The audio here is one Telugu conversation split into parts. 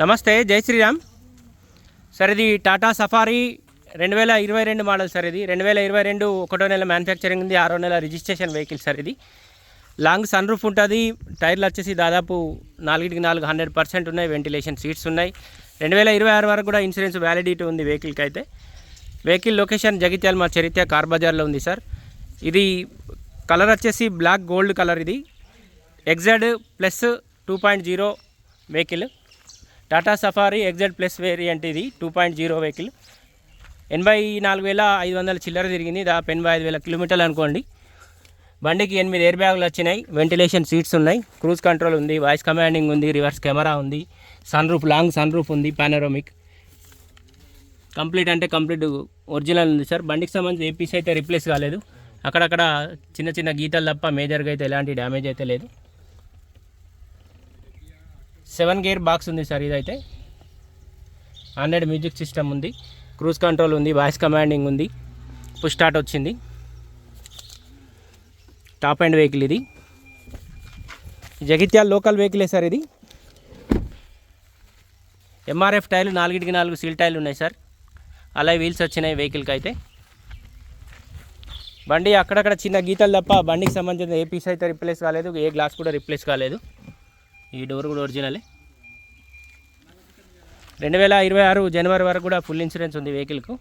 నమస్తే జై శ్రీరామ్. సార్ ఇది టాటా సఫారీ రెండు వేల ఇరవై రెండు మోడల్ సార్ ఇది రెండు వేల ఇరవై రెండు ఒకటో నెల మ్యానుఫ్యాక్చరింగ్ ఉంది ఆరో నెల రిజిస్ట్రేషన్ వెహికల్ సార్ ఇది లాంగ్ సన్ రూఫ్ ఉంటుంది టైర్లు వచ్చేసి దాదాపు నాలుగుకి నాలుగు హండ్రెడ్ పర్సెంట్ ఉన్నాయి వెంటిలేషన్ సీట్స్ ఉన్నాయి. రెండు వేల ఇరవై ఆరు వరకు కూడా ఇన్సూరెన్స్ వ్యాలిడిటీ ఉంది వెహికల్కి అయితే. వెహికల్ లొకేషన్ జగిత్యాల మా చరిత్ర కార్ బజార్లో ఉంది సార్. ఇది కలర్ వచ్చేసి బ్లాక్ గోల్డ్ కలర్ ఇది. Exact plus two point zero vehicle Tata Safari exact plus variant ఇది టూ పాయింట్ జీరో వెహికల్ ఎనభై నాలుగు వేల ఐదు వందల చిల్లర తిరిగింది. దాదాపు ఎనభై ఐదు వేల కిలోమీటర్లు అనుకోండి. బండికి ఎనిమిది ఎయిర్ బ్యాగులు వచ్చినాయి. వెంటిలేషన్ సీట్స్ ఉన్నాయి. క్రూజ్ కంట్రోల్ ఉంది. వాయిస్ కమాండింగ్ ఉంది. రివర్స్ కెమెరా ఉంది. Sun roof long sun roof ఉంది. పానరోమిక్ కంప్లీట్ అంటే కంప్లీట్ ఒరిజినల్ ఉంది సార్ బండికి సంబంధించి ఏ పీస్ అయితే రిప్లేస్ కాలేదు. అక్కడక్కడ చిన్న చిన్న గీతలు తప్ప మేజర్గా అయితే ఎలాంటి డ్యామేజ్ అయితే లేదు. సెవెన్ గేర్ బాక్స్ ఉంది సార్ ఇదైతే. హండ్రెడ్ మ్యూజిక్ సిస్టమ్ ఉంది. క్రూజ్ కంట్రోల్ ఉంది వాయిస్ కమాండింగ్ ఉంది. పుష్ స్టార్ట్ వచ్చింది. టాప్ అండ్ వెహికల్ ఇది. జగిత్యాల లోకల్ వెహికలే సార్ ఇది. ఎంఆర్ఎఫ్ టైర్లు నాలుగిటికి నాలుగు సీల్ టైర్లు ఉన్నాయి సార్. అలా వీల్స్ వచ్చినాయి వెహికల్కి అయితే బండి అక్కడక్కడ చిన్న గీతలు తప్ప బండికి సంబంధించిన ఏ పీస్ అయితే రిప్లేస్ కాలేదు ఏ గ్లాస్ కూడా రిప్లేస్ కాలేదు. ఈ డోర్ కూడా ఒరిజినలే. రెండు వేల ఇరవై ఆరు జనవరి వరకు కూడా ఫుల్ ఇన్సూరెన్స్ ఉంది వెహికల్కు.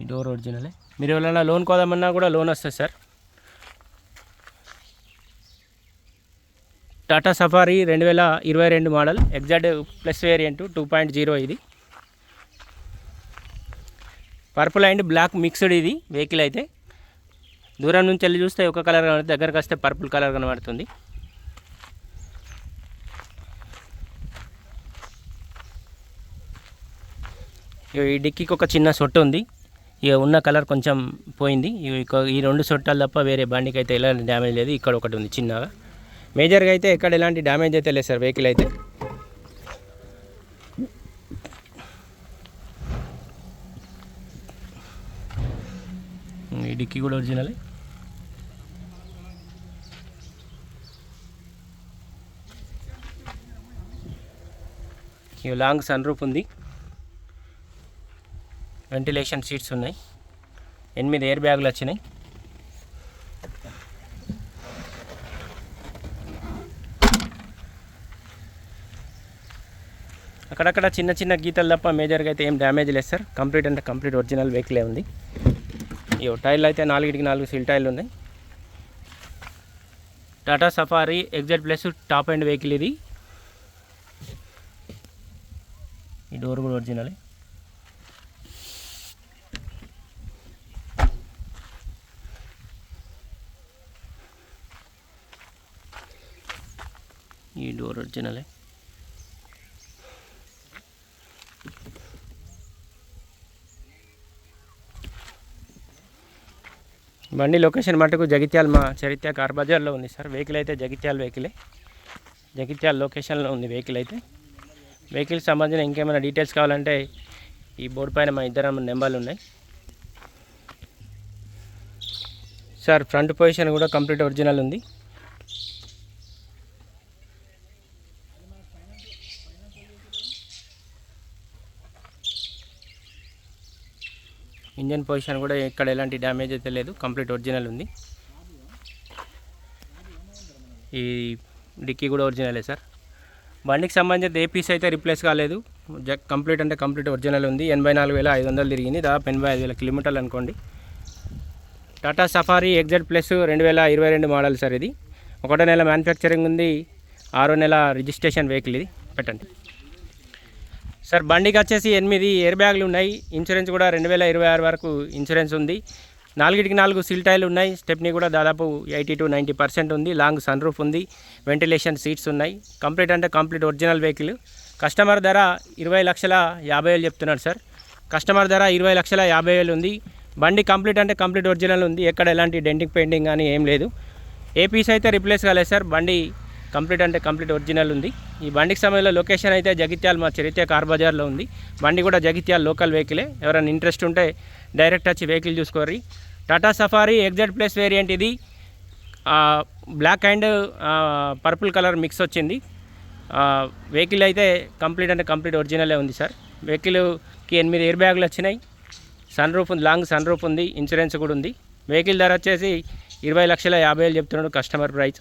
ఈ డోర్ ఒరిజినలే. మీరు ఎవరైనా లోన్ కోదామన్నా కూడా లోన్ వస్తుంది సార్. టాటా సఫారీ రెండు వేల ఇరవై రెండు model exact plus variant two point zero ఇది. పర్పుల్ అండ్ బ్లాక్ మిక్స్డ్ ఇది వెహికల్ అయితే. దూరం నుంచి వెళ్ళి చూస్తే ఒక కలర్ కనబడుతుంది దగ్గరకు వస్తే పర్పుల్ కలర్ కనబడుతుంది. ఈ డిక్కీకి ఒక చిన్న సొట్టు ఉంది. ఇక ఉన్న కలర్ కొంచెం పోయింది. ఈ రెండు సొట్టాలు తప్ప వేరే బండికి అయితే ఎలాంటి డ్యామేజ్ లేదు. ఇక్కడ ఒకటి ఉంది చిన్నగా. మేజర్గా అయితే ఎక్కడ ఎలాంటి డ్యామేజ్ అయితే లేదు సార్ వెహికల్ అయితే. ఈ డిక్కీ కూడా ఒరిజినలే. లాంగ్ సన్ రూఫ్ ఉంది. వెంటిలేషన్ సీట్స్ ఉన్నాయి. ఎనిమిది ఎయిర్ బ్యాగులు వచ్చినాయి. అక్కడక్కడ చిన్న చిన్న గీతలు తప్ప మేజర్గా అయితే ఏం డ్యామేజ్ లేదు సార్ కంప్లీట్ అంటే కంప్లీట్ ఒరిజినల్ వెహికలే ఉంది. ఈ టైర్లు అయితే నాలుగిటికి నాలుగు సీల్ టైర్లు ఉన్నాయి Tata Safari exact plus top and vehicle ఇది. ఈ డోర్ కూడా ఒరిజినలే ఈ డోర్ ఒరిజినలే బండి లొకేషన్ మటుకు జగిత్యాల మా చరిత్ర కార్ బజార్లో ఉంది సార్. వెహికల్ అయితే జగిత్యాల వెహికలే. జగిత్యాల లొకేషన్లో ఉంది వెహికల్ అయితే. వెహికల్కి సంబంధించిన ఇంకేమైనా డీటెయిల్స్ కావాలంటే ఈ బోర్డు పైన మా ఇద్దరు నెంబర్లు ఉన్నాయి. సార్ ఫ్రంట్ పొజిషన్ కూడా కంప్లీట్ ఒరిజినల్ ఉంది. ఇంజన్ పొజిషన్ కూడా ఇక్కడ ఎలాంటి డ్యామేజ్ అయితే లేదు. కంప్లీట్ ఒరిజినల్ ఉంది. ఈ డిక్కీ కూడా ఒరిజినలే సార్. బండికి సంబంధించిన ఏ పీస్ అయితే రిప్లేస్ కాలేదు. కంప్లీట్ అంటే కంప్లీట్ ఒరిజినల్ ఉంది. ఎనభై నాలుగు వేల ఐదు వందలు తిరిగింది. దాదాపు ఎనభై ఐదు వేల కిలోమీటర్లు అనుకోండి. టాటా సఫారీ ఎగ్జాట్ ప్లస్ రెండు వేల ఇరవై రెండు మోడల్ సార్ ఇది. ఒకటో నెల మ్యానుఫ్యాక్చరింగ్ ఉంది. ఆరో నెల రిజిస్ట్రేషన్ వెహికల్ ఇది. పెట్టండి. సార్ బండికి వచ్చేసి ఎనిమిది ఎయిర్ బ్యాగ్లు ఉన్నాయి. ఇన్సూరెన్స్ కూడా రెండు వేల ఇరవై ఆరు వరకు ఇన్సూరెన్స్ ఉంది. నాలుగిటికి నాలుగు సీల్ టైర్లు ఉన్నాయి. స్టెప్ని కూడా దాదాపు ఎయిటీ టు నైంటీ పర్సెంట్ ఉంది. లాంగ్ సన్ రూఫ్ ఉంది. వెంటిలేషన్ సీట్స్ ఉన్నాయి. కంప్లీట్ అంటే కంప్లీట్ ఒరిజినల్ వెహికల్ కస్టమర్ ధర ఇరవై లక్షల యాభై వేలు చెప్తున్నాడు సార్. కస్టమర్ ధర ఇరవై లక్షల యాభై వేలు ఉంది. బండి కంప్లీట్ అంటే కంప్లీట్ ఒరిజినల్ ఉంది. ఎక్కడ ఎలాంటి డెంటింగ్ పెయింటింగ్ కానీ ఏం లేదు. ఏ పీస్ అయితే రిప్లేస్ కాలేదు సార్. బండి కంప్లీట్ అంటే కంప్లీట్ ఒరిజినల్ ఉంది. ఈ బండికి సమయంలో లొకేషన్ అయితే జగిత్యాల మా చరిత్ర కార్ బజార్లో ఉంది. బండి కూడా జగిత్యాల లోకల్ వెహికలే. ఎవరైనా ఇంట్రెస్ట్ ఉంటే డైరెక్ట్ వచ్చి vehicle చూసుకోర్రి. Tata Safari exact plus variant ఇది. Black and purple colour mix వచ్చింది. వెహికల్ అయితే కంప్లీట్ అంటే కంప్లీట్ ఒరిజినలే ఉంది సార్. వెహికల్కి ఎనిమిది ఎయిర్ బ్యాగులు వచ్చినాయి. సన్ రూఫ్ ఉంది లాంగ్ సన్ రూఫ్ ఉంది ఇన్సూరెన్స్ కూడా ఉంది. వెహికల్ ధర వచ్చేసి ఇరవై లక్షల యాభై వేలు చెప్తున్నాడు కస్టమర్ ప్రైస్.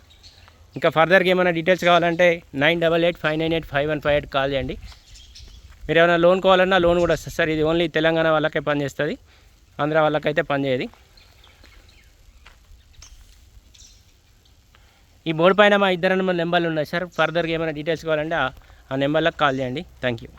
ఇంకా ఫర్దర్గా ఏమైనా డీటెయిల్స్ కావాలంటే nine double eight five nine eight five one five eight call చేయండి. మీరు ఏమైనా లోన్ కావాలన్నా లోన్ కూడా వస్తుంది. సార్ ఇది ఓన్లీ తెలంగాణ వాళ్ళకే పనిచేస్తుంది. ఆంధ్ర వాళ్ళకైతే పనిచేయదు. ఈ బోర్డు పైన మా ఇద్దరు నెంబర్లు ఉన్నాయి. సార్ ఫర్దర్గా ఏమైనా డీటెయిల్స్ కావాలంటే ఆ- నెంబర్లకు కాల్ చేయండి. Thank you